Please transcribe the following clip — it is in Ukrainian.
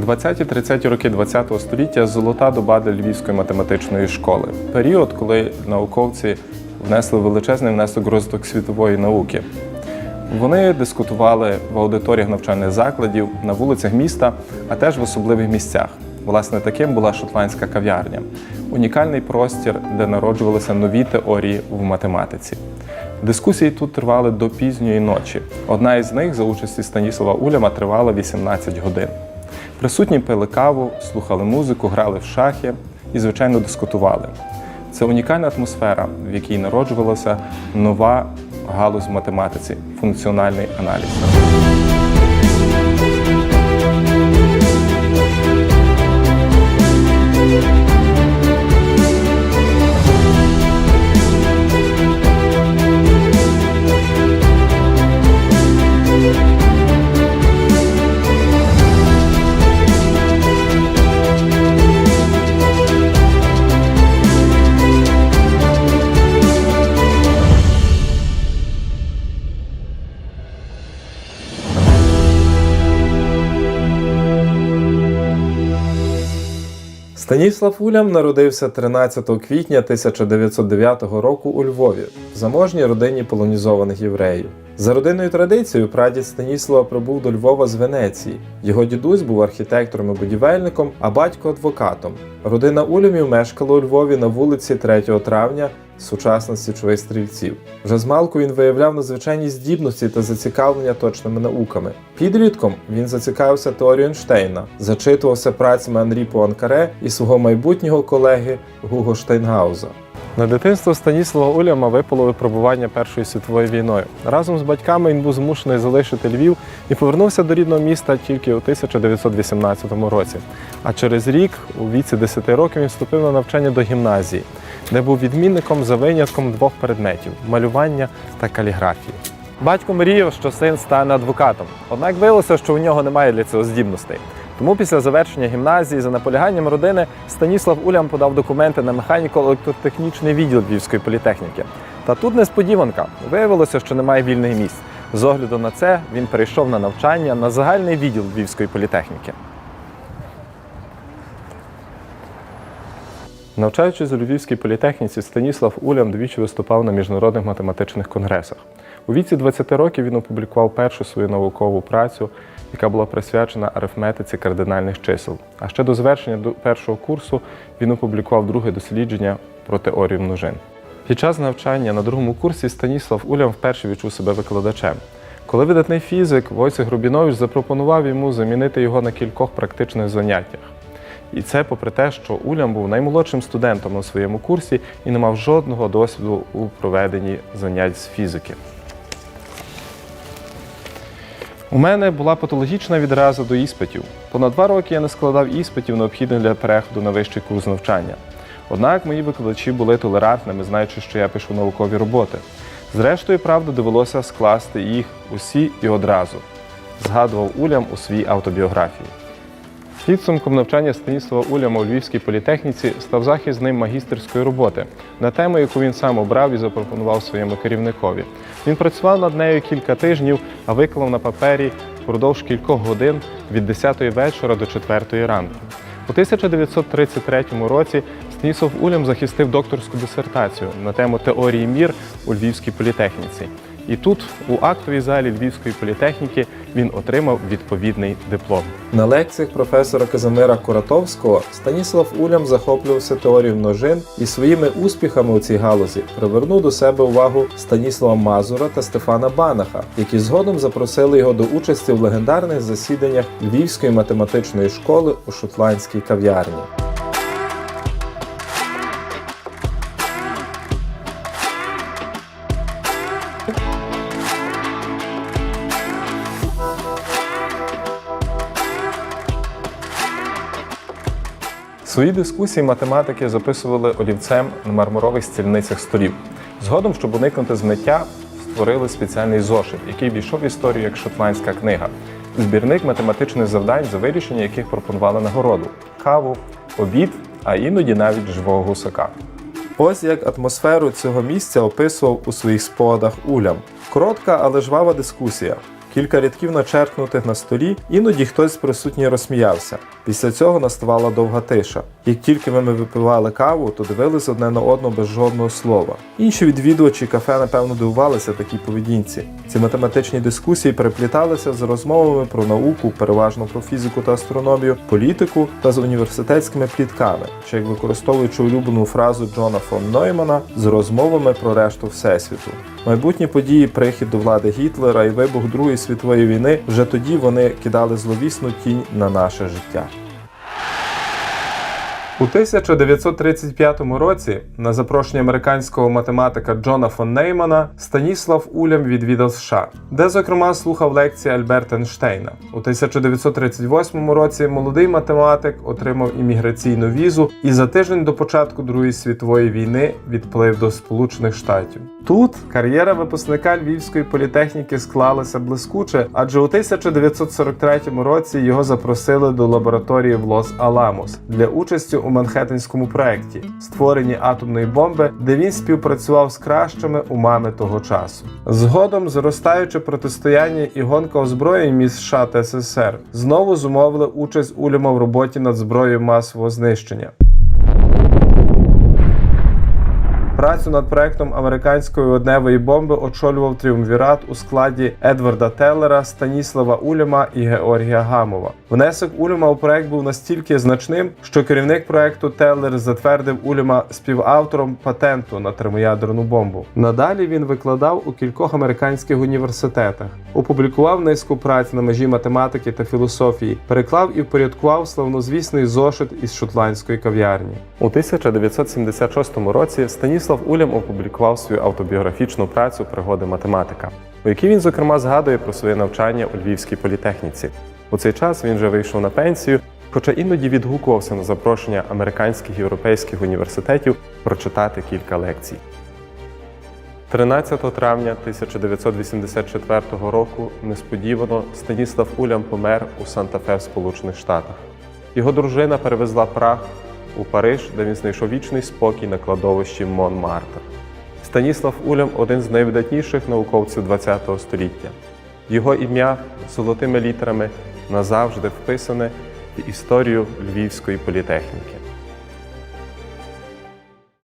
20-30 роки ХХ століття золота доба для Львівської математичної школи. Період, коли науковці внесли величезний внесок розвиток світової науки. Вони дискутували в аудиторіях навчальних закладів, на вулицях міста, а теж в особливих місцях. Власне, таким була шотландська кав'ярня унікальний простір, де народжувалися нові теорії в математиці. Дискусії тут тривали до пізньої ночі. Одна із них за участі Станіслава Уляма тривала 18 годин. Присутні пили каву, слухали музику, грали в шахи і, звичайно, дискутували. Це унікальна атмосфера, в якій народжувалася нова галузь в математиці функціональний аналіз. Станіслав Улям народився 13 квітня 1909 року у Львові в заможній родині полонізованих євреїв. За родинною традицією прадід Станіслава прибув до Львова з Венеції. Його дідусь був архітектором і будівельником, а батько адвокатом. Родина Улямів мешкала у Львові на вулиці 3 травня, сучасних січових стрільців. Вже з малку він виявляв надзвичайні здібності та зацікавлення точними науками. Підлітком він зацікавився теорією Ейнштейна, зачитувався працями Анрі Пуанкаре і свого майбутнього колеги Гуго Штейнгауза. На дитинство Станіслава Уляма випало випробування Першою світовою війною. Разом з батьками він був змушений залишити Львів і повернувся до рідного міста тільки у 1918 році. А через рік, у віці 10 років, він вступив на навчання до гімназії, де був відмінником за винятком двох предметів малювання та каліграфії. Батько мріяв, що син стане адвокатом. Однак виявилося, що у нього немає для цього здібностей. Тому після завершення гімназії за наполяганням родини Станіслав Улям подав документи на механіко-електротехнічний відділ Львівської політехніки. Та тут несподіванка. Виявилося, що немає вільних місць. З огляду на це він перейшов на навчання на загальний відділ Львівської політехніки. Навчаючись у Львівській політехніці, Станіслав Улям двічі виступав на міжнародних математичних конгресах. У віці 20 років він опублікував першу свою наукову працю, яка була присвячена арифметиці кардинальних чисел. А ще до завершення першого курсу він опублікував друге дослідження про теорію множин. Під час навчання на другому курсі Станіслав Улям вперше відчув себе викладачем. Коли видатний фізик Войцех Рубінович запропонував йому замінити його на кількох практичних заняттях. І це попри те, що Улям був наймолодшим студентом на своєму курсі і не мав жодного досвіду у проведенні занять з фізики. У мене була патологічна відраза до іспитів. Понад два роки я не складав іспитів, необхідних для переходу на вищий курс навчання. Однак мої викладачі були толерантними, знаючи, що я пишу наукові роботи. Зрештою, правда, довелося скласти їх усі і одразу, згадував Улям у своїй автобіографії. Підсумком навчання Станіслава Уляма у Львівській політехніці став захист з ним магістерської роботи на тему, яку він сам обрав і запропонував своєму керівникові. Він працював над нею кілька тижнів, а виклав на папері впродовж кількох годин від 10 вечора до 4 ранку. У 1933 році Станіслав Улям захистив докторську дисертацію на тему теорії мір у Львівській політехніці. І тут, у актовій залі Львівської політехніки, він отримав відповідний диплом. На лекціях професора Казимира Куратовського Станіслав Улям захоплювався теорією множин і своїми успіхами у цій галузі привернув до себе увагу Станіслава Мазура та Стефана Банаха, які згодом запросили його до участі в легендарних засіданнях Львівської математичної школи у шотландській кав'ярні. Свої дискусії математики записували олівцем на мармурових стільницях столів. Згодом, щоб уникнути змиття, створили спеціальний зошит, який війшов в історію як шотландська книга, збірник математичних завдань, за вирішення яких пропонували нагороду каву, обід, а іноді навіть живого гусака. Ось як атмосферу цього місця описував у своїх спогадах Улям. Коротка, але жвава дискусія. Кілька рядків начеркнутих на столі, іноді хтось з присутніх розсміявся. Після цього наставала довга тиша. Як тільки ми випивали каву, то дивились одне на одного без жодного слова. Інші відвідувачі кафе напевно дивувалися такій поведінці. Ці математичні дискусії перепліталися з розмовами про науку, переважно про фізику та астрономію, політику та з університетськими плітками, чи як використовуючи улюблену фразу Джона фон Ноймана з розмовами про решту всесвіту. Майбутні події, прихід до влади Гітлера і вибух Другої світової війни вже тоді вони кидали зловісну тінь на наше життя. У 1935 році на запрошення американського математика Джона фон Неймана Станіслав Улям відвідав США, де, зокрема, слухав лекції Альберта Ейнштейна. У 1938 році молодий математик отримав імміграційну візу і за тиждень до початку Другої світової війни відплив до Сполучених Штатів. Тут кар'єра випускника Львівської політехніки склалася блискуче, адже у 1943 році його запросили до лабораторії в Лос-Аламос для участі у Манхеттенському проєкті створенні атомної бомби, де він співпрацював з кращими умами того часу. Згодом зростаюче протистояння і гонка озброєнь між США та СССР знову зумовили участь Уліма в роботі над зброєю масового знищення. Працю над проектом американської водневої бомби очолював тріумвірат у складі Едварда Теллера, Станіслава Уляма і Георгія Гамова. Внесок Уляма у проект був настільки значним, що керівник проекту Теллер затвердив Уляма співавтором патенту на термоядерну бомбу. Надалі він викладав у кількох американських університетах, опублікував низку праць на межі математики та філософії, переклав і впорядкував славнозвісний зошит із шотландської кав'ярні. У 1976 році Станіслав Улям опублікував свою автобіографічну працю Пригоди математика, у якій він, зокрема, згадує про своє навчання у Львівській політехніці. У цей час він вже вийшов на пенсію, хоча іноді відгукувався на запрошення американських і європейських університетів прочитати кілька лекцій. 13 травня 1984 року несподівано Станіслав Улям помер у Санта-Фе в Сполучених Штатах. Його дружина перевезла прах у Париж, де він знайшов вічний спокій на кладовищі Монмартр. Станіслав Улям один з найвидатніших науковців ХХ століття. Його ім'я золотими літерами назавжди вписане в історію Львівської політехніки.